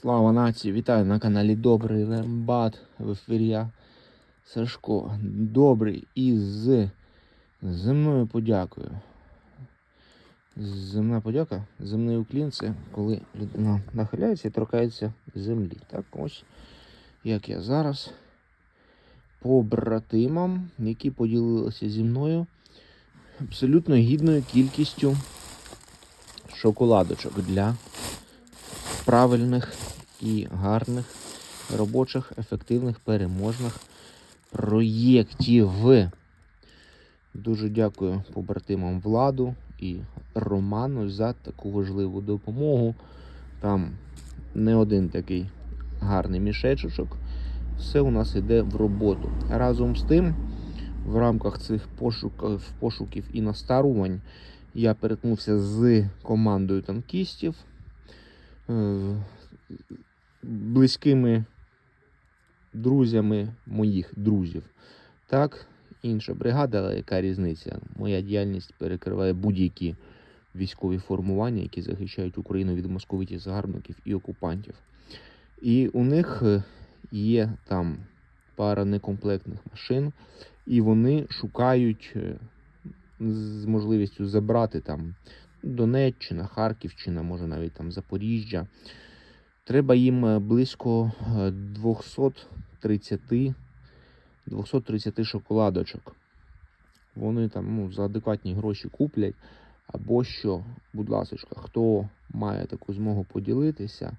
Слава нації! Вітаю на каналі Добрий Рембат. В ефірі я Сашко. Добрий і з земною подякою. Земна подяка, земний уклін це коли людина нахиляється і торкається землі. Так ось як я зараз побратимам, які поділилися зі мною абсолютно гідною кількістю шоколадочок для правильних і гарних, робочих, ефективних, переможних проєктів. Дуже дякую побратимам Владу і Роману за таку важливу допомогу. Там не один такий гарний мішечок. Все у нас йде в роботу. Разом з тим, в рамках цих пошуків, пошуків і настарувань я перетнувся з командою танкістів. Е, близькими друзями моїх друзів. Так, інша бригада, але яка різниця? Моя діяльність перекриває будь-які військові формування, які захищають Україну від московитів, загарбників і окупантів. І у них е, є там пара некомплектних машин, і вони шукають е, з можливістю забрати там Донеччина, Харківщина, може навіть там Запоріжжя. Треба їм е, близько е, 230, 230 шоколадочок. Вони там ну, за адекватні гроші куплять. Або що, будь ласка, хто має таку змогу поділитися,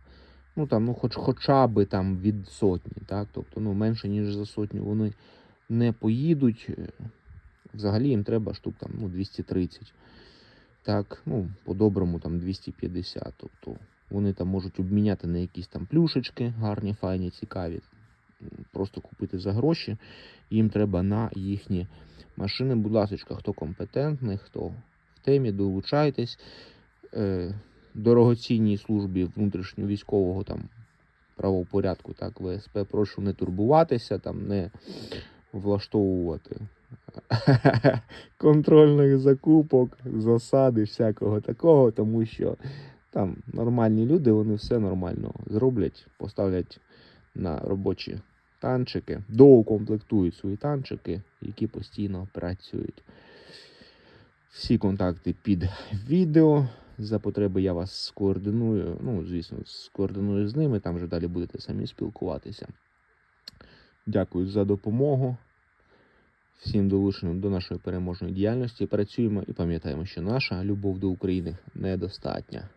ну там, ну хоч хоча би там від сотні, так? Тобто, ну, менше, ніж за сотню вони не поїдуть. Е, Взагалі їм треба штук там, ну, 230. Так, ну, по-доброму там 250. Тобто вони там можуть обміняти на якісь там плюшечки, гарні, файні, цікаві. Просто купити за гроші. Їм треба на їхні машини. Будь ласка, хто компетентний, хто в темі, долучайтесь. Е, Дорогоцінній службі внутрішньовійськового там правопорядку, так, ВСП, прошу не турбуватися, там не влаштовувати контрольних закупок, засади, всякого такого, тому що там нормальні люди, вони все нормально зроблять, поставлять на робочі танчики, доукомплектують свої танчики, які постійно працюють. Всі контакти під відео. За потреби я вас скоординую. Ну, звісно, скоординую з ними, там вже далі будете самі спілкуватися. Дякую за допомогу. Всім долученим до нашої переможної діяльності. Працюємо і пам'ятаємо, що наша любов до України недостатня.